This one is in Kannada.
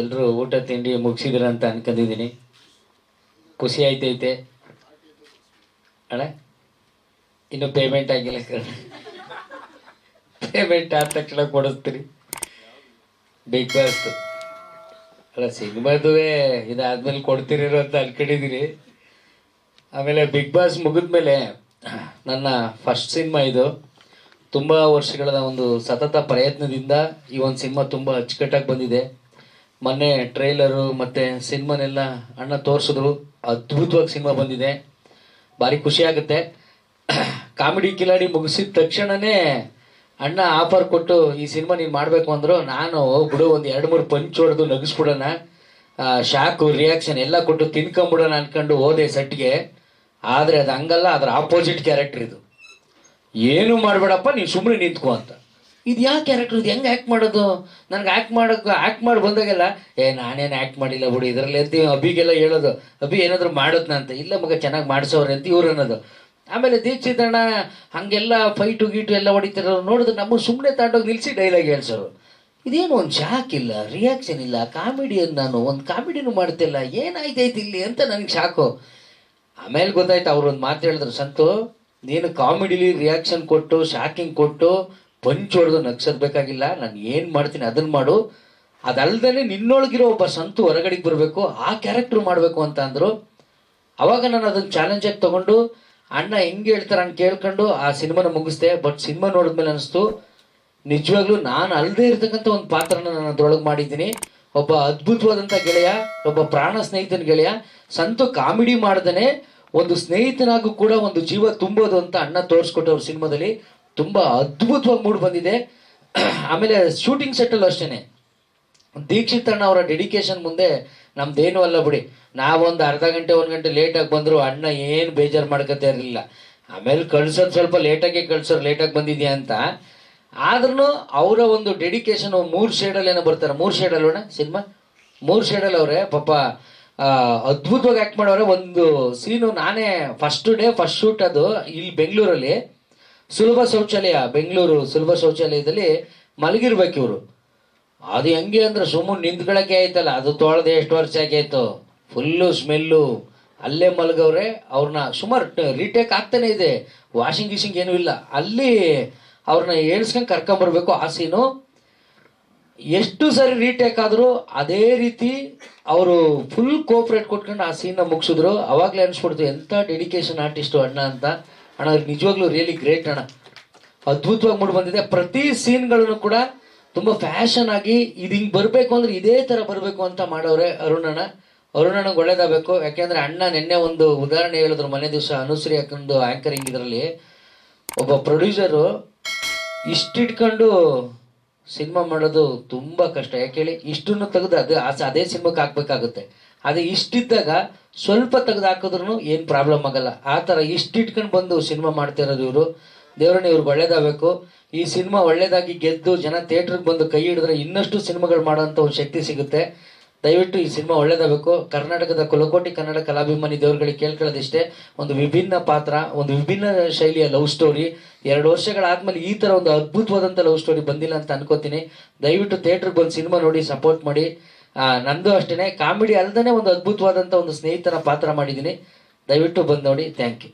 ಎಲ್ಲರೂ ಊಟ ತಿಂಡಿ ಮುಗಿಸಿದ್ರ ಅಂತ ಅನ್ಕೊಂಡಿದ್ದೀನಿ. ಖುಷಿ ಆಯ್ತೈತೆ. ಅಣ್ಣ, ಇನ್ನು ಪೇಮೆಂಟ್ ಆಗಿಲ್ಲ ಪೇಮೆಂಟ್ ಆದ ತಕ್ಷಣ ಕೊಡಿಸ್ತೀರಿ. ಬಿಗ್ ಬಾಸ್ ಅಲ್ಲ, ಸಿನಿಮಾದುವೆ ಇದಾದ್ಮೇಲೆ ಕೊಡ್ತೀರಿರೋ ಅಂತ ಅನ್ಕೊಂಡಿದ್ದೀರಿ ಆಮೇಲೆ ಬಿಗ್ ಬಾಸ್ ಮುಗಿದ್ಮೇಲೆ ನನ್ನ ಫಸ್ಟ್ ಸಿನಿಮಾ ಇದು. ತುಂಬ ವರ್ಷಗಳ ಒಂದು ಸತತ ಪ್ರಯತ್ನದಿಂದ ಈ ಒಂದು ಸಿನಿಮಾ ತುಂಬ ಅಚ್ಚುಕಟ್ಟಾಗಿ ಬಂದಿದೆ. ಮೊನ್ನೆ ಟ್ರೈಲರು ಮತ್ತು ಸಿನಿಮಾನೆಲ್ಲ ಅಣ್ಣ ತೋರಿಸಿದ್ರು. ಅದ್ಭುತವಾಗಿ ಸಿನಿಮಾ ಬಂದಿದೆ. ಭಾರಿ ಖುಷಿ ಆಗುತ್ತೆ. ಕಾಮಿಡಿ ಕಿಲಾಡಿ ಮುಗಿಸಿದ ತಕ್ಷಣನೇ ಅಣ್ಣ ಆಫರ್ ಕೊಟ್ಟು, ಈ ಸಿನಿಮಾ ನೀನು ಮಾಡಬೇಕು ಅಂದರು ನಾನು ಬಿಡು, ಒಂದು ಎರಡು ಮೂರು ಪಂಚ್ ಹೊಡೆದು ನಗಿಸ್ಬಿಡೋಣ. ಶಾಕು ರಿಯಾಕ್ಷನ್ ಎಲ್ಲ ಕೊಟ್ಟು ತಿನ್ಕೊಂಬಿಡೋಣ ಅನ್ಕೊಂಡು ಹೋದೆ ಸೆಟ್ಗೆ. ಆದರೆ ಅದು ಹಂಗಲ್ಲ, ಅದರ ಆಪೋಸಿಟ್ ಕ್ಯಾರೆಕ್ಟರ್ ಇದು. ಏನು ಮಾಡಬೇಡಪ್ಪ, ನೀನು ಸುಮ್ಮನೆ ನಿಂತ್ಕೋ ಅಂತ. ಇದು ಯಾವ ಕ್ಯಾರೆಕ್ಟರ್ ಇದು ಹೆಂಗೆ ಆ್ಯಕ್ಟ್ ಮಾಡೋದು? ನನಗೆ ಆ್ಯಕ್ಟ್ ಮಾಡೋಕೆ ಆ್ಯಕ್ಟ್ ಮಾಡಿ ಬಂದಾಗೆಲ್ಲ, ಏ, ನಾನೇನು ಆ್ಯಕ್ಟ್ ಮಾಡಿಲ್ಲ ಬಿಡು, ಇದರಲ್ಲಿ ಅಂತ ಅಭಿಗೆಲ್ಲ ಹೇಳೋದು. ಅಭಿ ಏನಾದರೂ ಮಾಡೋದ್ನ ಅಂತ. ಇಲ್ಲ ಮಗ, ಚೆನ್ನಾಗಿ ಮಾಡಿಸೋರೆ ಅಂತ ಇವ್ರು ಅನ್ನೋದು. ಆಮೇಲೆ ದೀಕ್ಷಿತಣ್ಣ ಹಾಗೆಲ್ಲ ಫೈಟು ಗೀಟು ಎಲ್ಲ ಹೊಡಿತಿರೋ ನೋಡಿದ್ರೆ ನಮ್ಮ ಸುಮ್ಮನೆ ತಾಂಡೋಗಿ ನಿಲ್ಲಿಸಿ ಡೈಲಾಗ್ ಹೇಳ್ಸೋರು. ಇದೇನು ಒಂದು ಶಾಕ್ ಇಲ್ಲ ರಿಯಾಕ್ಷನ್ ಇಲ್ಲ ಕಾಮಿಡಿಯನ್ ನಾನು. ಒಂದು ಕಾಮಿಡಿನೂ ಮಾಡ್ತಿಲ್ಲ. ಏನಾಯ್ತೈತಿ ಇಲ್ಲಿ ಅಂತ ನನಗೆ ಶಾಕು ಆಮೇಲೆ ಗೊತ್ತಾಯ್ತು, ಅವ್ರು ಒಂದು ಮಾತು ಹೇಳಿದ್ರು, ಸಂತು, ನೀನು ಕಾಮಿಡಿಲಿ ರಿಯಾಕ್ಷನ್ ಕೊಟ್ಟು ಶಾಕಿಂಗ್ ಕೊಟ್ಟು ಪಂಚ್ ಹೊಡೆದು ನಗ್ಸೋದ್ ನಾನು ಏನು ಮಾಡ್ತೀನಿ ಅದನ್ನ ಮಾಡು. ಅದಲ್ದೇ ನಿನ್ನೊಳಗಿರೋ ಒಬ್ಬ ಸಂತು ಹೊರಗಡೆಗೆ ಬರಬೇಕು, ಆ ಕ್ಯಾರೆಕ್ಟರ್ ಮಾಡಬೇಕು ಅಂತ ಅಂದರು. ಅವಾಗ ನಾನು ಅದನ್ನ ಚಾಲೆಂಜ್ ಆಗಿ ತಗೊಂಡು, ಅಣ್ಣ ಹೆಂಗೆ ಹೇಳ್ತಾರೆ ಅಂತ ಕೇಳ್ಕೊಂಡು ಆ ಸಿನಿಮಾನ ಮುಗಿಸ್ದೆ. ಬಟ್ ಸಿನಿಮಾ ನೋಡಿದ್ಮೇಲೆ ಅನಿಸ್ತು, ನಿಜವಾಗ್ಲೂ ನಾನು ಅಲ್ಲದೆ ಇರ್ತಕ್ಕಂಥ ಒಂದು ಪಾತ್ರನ ನಾನು ಅದರೊಳಗೆ ಮಾಡಿದ್ದೀನಿ. ಒಬ್ಬ ಅದ್ಭುತವಾದಂಥ ಗೆಳೆಯ, ಒಬ್ಬ ಪ್ರಾಣ ಸ್ನೇಹಿತನ ಗೆಳೆಯ. ಸಂತು ಕಾಮಿಡಿ ಮಾಡ್ದೇ ಒಂದು ಸ್ನೇಹಿತನಾಗೂ ಕೂಡ ಒಂದು ಜೀವ ತುಂಬೋದು ಅಂತ ಅಣ್ಣ ತೋರಿಸ್ಕೊಟ್ಟವ್ರ ಸಿನಿಮಾದಲ್ಲಿ. ತುಂಬ ಅದ್ಭುತವಾಗಿ ಮೂಡ್ ಬಂದಿದೆ. ಆಮೇಲೆ ಶೂಟಿಂಗ್ ಸೆಟ್ಟಲ್ಲೂ ಅಷ್ಟೇನೆ. ದೀಕ್ಷಿತ್ ಅಣ್ಣ ಅವರ ಡೆಡಿಕೇಶನ್ ಮುಂದೆ ನಮ್ದೇನು ಅಲ್ಲ ಬಿಡಿ. ನಾವೊಂದು ಅರ್ಧ ಗಂಟೆ, ಒಂದು ಗಂಟೆ ಲೇಟಾಗಿ ಬಂದ್ರು ಅಣ್ಣ ಏನು ಬೇಜಾರು ಮಾಡ್ಕೊತಾ ಇರಲಿಲ್ಲ. ಆಮೇಲೆ ಕಳ್ಸೋದು ಸ್ವಲ್ಪ ಲೇಟಾಗೆ ಕಳ್ಸೋರು ಲೇಟಾಗಿ ಬಂದಿದ್ಯಾ ಅಂತ. ಆದ್ರೂ ಅವರ ಒಂದು ಡೆಡಿಕೇಶನ್ ಮೂರು ಶೇಡಲ್ಲಿ ಏನೋ ಬರ್ತಾರೆ. ಮೂರು ಶೇಡಲ್ಲಿ ಅಣ್ಣ ಸಿನಿಮಾ? ಮೂರು ಶೇಡಲ್ಲಿ ಅವರೇ. ಪಾಪ ಅದ್ಭುತವಾಗಿ ಆ್ಯಕ್ಟ್ ಮಾಡೋರೆ. ಒಂದು ಸೀನು ನಾನೇ ಫಸ್ಟ್ ಡೇ ಫಸ್ಟ್ ಶೂಟ್ ಅದು. ಇಲ್ಲಿ ಬೆಂಗಳೂರಲ್ಲಿ. ಸುಲಭ ಶೌಚಾಲಯ, ಬೆಂಗಳೂರು ಸುಲಭ ಶೌಚಾಲಯದಲ್ಲಿ ಮಲಗಿರ್ಬೇಕು ಇವರು ಅದು ಹೆಂಗೆ ಅಂದ್ರೆ ಸುಮ್ಮನೆ ನಿಂತ್ಕೊಳಕ್ಕೆ ಆಯ್ತಲ್ಲ, ಅದು ತೊಳೆದು ಎಷ್ಟು ವರ್ಷ ಆಗಾಯ್ತು. ಫುಲ್ಲು ಸ್ಮೆಲ್ಲು ಅಲ್ಲೇ ಮಲಗವ್ರೆ ಅವ್ರನ್ನ ಸುಮಾರು ರೀಟೇಕ್ ಆಗ್ತಾನೆ ಇದೆ. ವಾಷಿಂಗ್ ಗೀಶಿಂಗ್ ಏನೂ ಇಲ್ಲ. ಅಲ್ಲಿ ಅವ್ರನ್ನ ಏಳ್ಸ್ಕೊಂಡು ಕರ್ಕೊಂಬರ್ಬೇಕು ಆ ಸೀನು ಎಷ್ಟು ಸರಿ ರೀಟೇಕ್ ಆದರೂ ಅದೇ ರೀತಿ ಅವರು ಫುಲ್ ಕೋಪ್ರೇಟ್ ಕೊಟ್ಕೊಂಡು ಆ ಸೀನ್ನ ಮುಗಿಸಿದ್ರು. ಅವಾಗಲೇ ಅನ್ಸ್ಬಿಡ್ತು, ಎಂಥ ಡೆಡಿಕೇಶನ್ ಆರ್ಟಿಸ್ಟು ಅಣ್ಣ ಅಂತ. ಅಣ್ಣ ಅವ್ರಿಗೆ ನಿಜವಾಗ್ಲೂ ರಿಯಲಿ ಗ್ರೇಟ್ ಅಣ್ಣ. ಅದ್ಭುತವಾಗಿ ಮೂಡಿ ಬಂದಿದೆ. ಪ್ರತಿ ಸೀನ್ಗಳನ್ನು ಕೂಡ ತುಂಬ ಫ್ಯಾಷನ್ ಆಗಿ ಇದು ಹಿಂಗೆ ಬರಬೇಕು ಅಂದ್ರೆ ಇದೇ ಥರ ಬರಬೇಕು ಅಂತ ಮಾಡೋರೆ ಅರುಣಣ್ಣ ಅರುಣಣ್ಣಗೆ ಒಳ್ಳೇದಾಗಬೇಕು. ಯಾಕೆಂದ್ರೆ ಅಣ್ಣ ನಿನ್ನೆ ಒಂದು ಉದಾಹರಣೆ ಹೇಳಿದ್ರು ಮನೆ ದಿವಸ ಅನುಶ್ರೀ ಹಾಕೊಂಡು ಆ್ಯಂಕರಿಂಗ್ ಇದರಲ್ಲಿ. ಒಬ್ಬ ಪ್ರೊಡ್ಯೂಸರು ಇಷ್ಟಿಟ್ಕೊಂಡು ಸಿನಿಮಾ ಮಾಡೋದು ತುಂಬ ಕಷ್ಟ. ಯಾಕೆ ಹೇಳಿ? ಇಷ್ಟನ್ನು ತೆಗೆದು ಅದು, ಅದೇ ಸಿನಿಮಾಕ್ಕೆ ಹಾಕ್ಬೇಕಾಗುತ್ತೆ. ಅದೇ ಇಷ್ಟಿದ್ದಾಗ ಸ್ವಲ್ಪ ತೆಗೆದು ಹಾಕಿದ್ರು ಏನು ಪ್ರಾಬ್ಲಮ್ ಆಗಲ್ಲ. ಆ ಥರ ಇಷ್ಟಿಟ್ಕೊಂಡು ಬಂದು ಸಿನಿಮಾ ಮಾಡ್ತಿರೋದು ಇವರು. ದೇವರನ್ನ ಇವ್ರಿಗೆ ಒಳ್ಳೇದಾಗಬೇಕು. ಈ ಸಿನಿಮಾ ಒಳ್ಳೇದಾಗಿ ಗೆದ್ದು ಜನ ಥಿಯೇಟ್ರಿಗೆ ಬಂದು ಕೈ ಹಿಡಿದ್ರೆ ಇನ್ನಷ್ಟು ಸಿನಿಮಾಗಳು ಮಾಡೋಂಥ ಒಂದು ಶಕ್ತಿ ಸಿಗುತ್ತೆ. ದಯವಿಟ್ಟು ಈ ಸಿನಿಮಾ ಒಳ್ಳೇದಾಗಬೇಕು. ಕರ್ನಾಟಕದ ಕುಲಕೋಟಿ ಕನ್ನಡ ಕಲಾಭಿಮಾನಿ ದೇವರುಗಳಿಗೆ ಕೇಳ್ಕೊಳ್ಳೋದಿಷ್ಟೇ ಒಂದು ವಿಭಿನ್ನ ಪಾತ್ರ, ಒಂದು ವಿಭಿನ್ನ ಶೈಲಿಯ ಲವ್ ಸ್ಟೋರಿ ಎರಡು ವರ್ಷಗಳಾದ್ಮೇಲೆ ಈ ಥರ ಒಂದು ಅದ್ಭುತವಾದಂಥ ಲವ್ ಸ್ಟೋರಿ ಬಂದಿಲ್ಲ ಅಂತ ಅನ್ಕೋತೀನಿ. ದಯವಿಟ್ಟು ಥಿಯೇಟ್ರಿಗೆ ಬಂದು ಸಿನಿಮಾ ನೋಡಿ ಸಪೋರ್ಟ್ ಮಾಡಿ. ನಂದು ಅಷ್ಟೇ ಕಾಮಿಡಿ ಅಲ್ಲದೇ ಒಂದು ಅದ್ಭುತವಾದಂಥ ಒಂದು ಸ್ನೇಹಿತನ ಪಾತ್ರ ಮಾಡಿದ್ದೀನಿ. ದಯವಿಟ್ಟು ಬಂದು ನೋಡಿ. Thank you